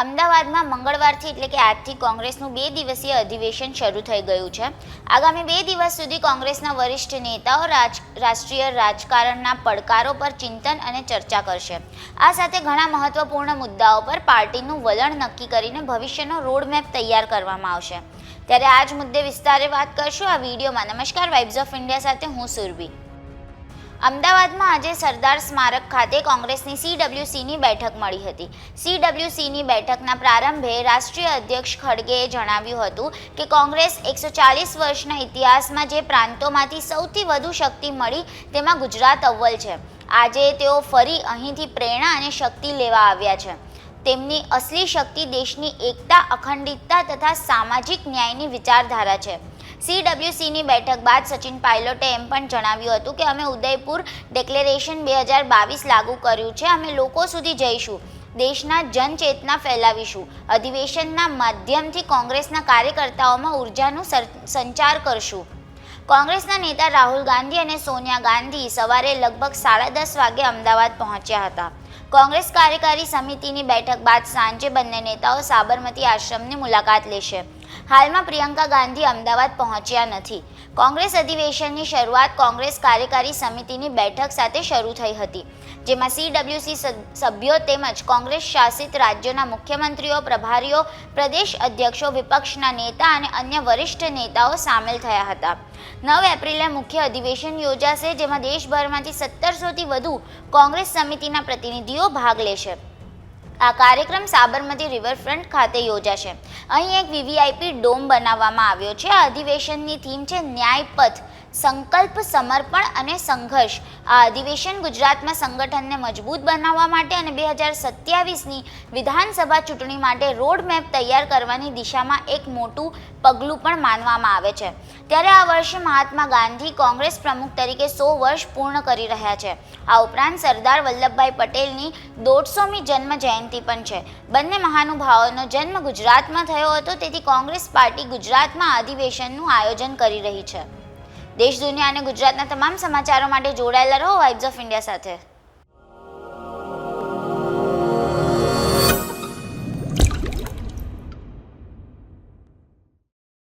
અમદાવાદમાં મંગળવારથી એટલે કે આજથી કોંગ્રેસનું બે દિવસીય અધિવેશન શરૂ થઈ ગયું છે. આગામી બે દિવસ સુધી કોંગ્રેસના વરિષ્ઠ નેતાઓ રાષ્ટ્રીય રાજકારણના પડકારો પર ચિંતન અને ચર્ચા કરશે. આ સાથે ઘણા મહત્વપૂર્ણ મુદ્દાઓ પર પાર્ટીનું વલણ નક્કી કરીને ભવિષ્યનો રોડમેપ તૈયાર કરવામાં આવશે. ત્યારે આ જ મુદ્દે વિસ્તારે વાત કરશું. આ વિડીયોમાં નમસ્કાર. વાઇબ્સ ઓફ ઇન્ડિયા સાથે હું સુરભી. અમદાવાદમાં આજે સરદાર સ્મારક ખાતે કોંગ્રેસની સીડબ્લ્યુસીની બેઠક મળી હતી. સીડબ્લ્યુસીની બેઠકના પ્રારંભે રાષ્ટ્રીય અધ્યક્ષ ખડગેએ જણાવ્યું હતું કે કોંગ્રેસ એકસો ચાલીસ વર્ષના ઇતિહાસમાં જે પ્રાંતોમાંથી સૌથી વધુ શક્તિ મળી તેમાં ગુજરાત અવ્વલ છે. આજે તેઓ ફરી અહીંથી પ્રેરણા અને શક્તિ લેવા આવ્યા છે. તેમની અસલી શક્તિ દેશની એકતા, અખંડિતતા તથા સામાજિક ન્યાયની વિચારધારા છે. સીડબ્લ્યુસીની બેઠક બાદ સચિન પાયલોટે એમ પણ જણાવ્યું હતું કે અમે ઉદયપુર ડિક્લેરેશન બે હજાર બાવીસ લાગુ કર્યું છે. અમે લોકો સુધી જઈશું. દેશના જનચેતના ફેલાવીશું. અધિવેશનના માધ્યમથી કોંગ્રેસના કાર્યકર્તાઓમાં ઉર્જાનું સંચાર કરશું. કોંગ્રેસના નેતા રાહુલ ગાંધી અને સોનિયા ગાંધી સવારે લગભગ સાડા દસ વાગે અમદાવાદ પહોંચ્યા હતા. કોંગ્રેસ કાર્યકારી સમિતિની બેઠક બાદ સાંજે બંને નેતાઓ સાબરમતી આશ્રમની મુલાકાત લેશે. હાલમાં પ્રિયંકા ગાંધી અમદાવાદ પહોંચ્યા નથી. કોંગ્રેસ અધિવેશનની શરૂઆત કોંગ્રેસ કાર્યકારી સમિતિની બેઠક સાથે શરૂ થઈ હતી, જેમાં સીડબ્લ્યુસી સભ્યો તેમજ કોંગ્રેસ શાસિત રાજ્યોના મુખ્યમંત્રીઓ, પ્રભારીઓ, પ્રદેશ અધ્યક્ષો, વિપક્ષના નેતા અને અન્ય વરિષ્ઠ નેતાઓ સામેલ થયા હતા. નવ એપ્રિલે મુખ્ય અધિવેશન યોજાશે, જેમાં દેશભરમાંથી સત્તરસોથી વધુ કોંગ્રેસ સમિતિના પ્રતિનિધિઓ ભાગ લેશે. આ કાર્યક્રમ સાબરમતી રિવરફ્રન્ટ ખાતે યોજાશે. અહીં એક વીવીઆઈપી ડોમ બનાવવામાં આવ્યો છે. આ અધિવેશનની થીમ છે ન્યાયપથ, સંકલ્પ, સમર્પણ અને સંઘર્ષ. આ અધિવેશન ગુજરાતમાં સંગઠનને મજબૂત બનાવવા માટે અને બે હજાર સત્યાવીસની વિધાનસભા ચૂંટણી માટે રોડ મેપ તૈયાર કરવાની દિશામાં એક મોટું પગલું પણ માનવામાં આવે છે. ત્યારે આ વર્ષે મહાત્મા ગાંધી કોંગ્રેસ પ્રમુખ તરીકે સો વર્ષ પૂર્ણ કરી રહ્યા છે. આ ઉપરાંત સરદાર વલ્લભભાઈ પટેલની દોઢસોમી જન્મ જયંતિ પણ છે. બંને મહાનુભાવોનો જન્મ ગુજરાતમાં થયો હતો તેથી કોંગ્રેસ પાર્ટી ગુજરાતમાં અધિવેશનનું આયોજન કરી રહી છે. દેશ, દુનિયા અને ગુજરાતના તમામ સમાચારો માટે જોડાયેલા રહો વાઇબ્સ ઓફ ઇન્ડિયા સાથે.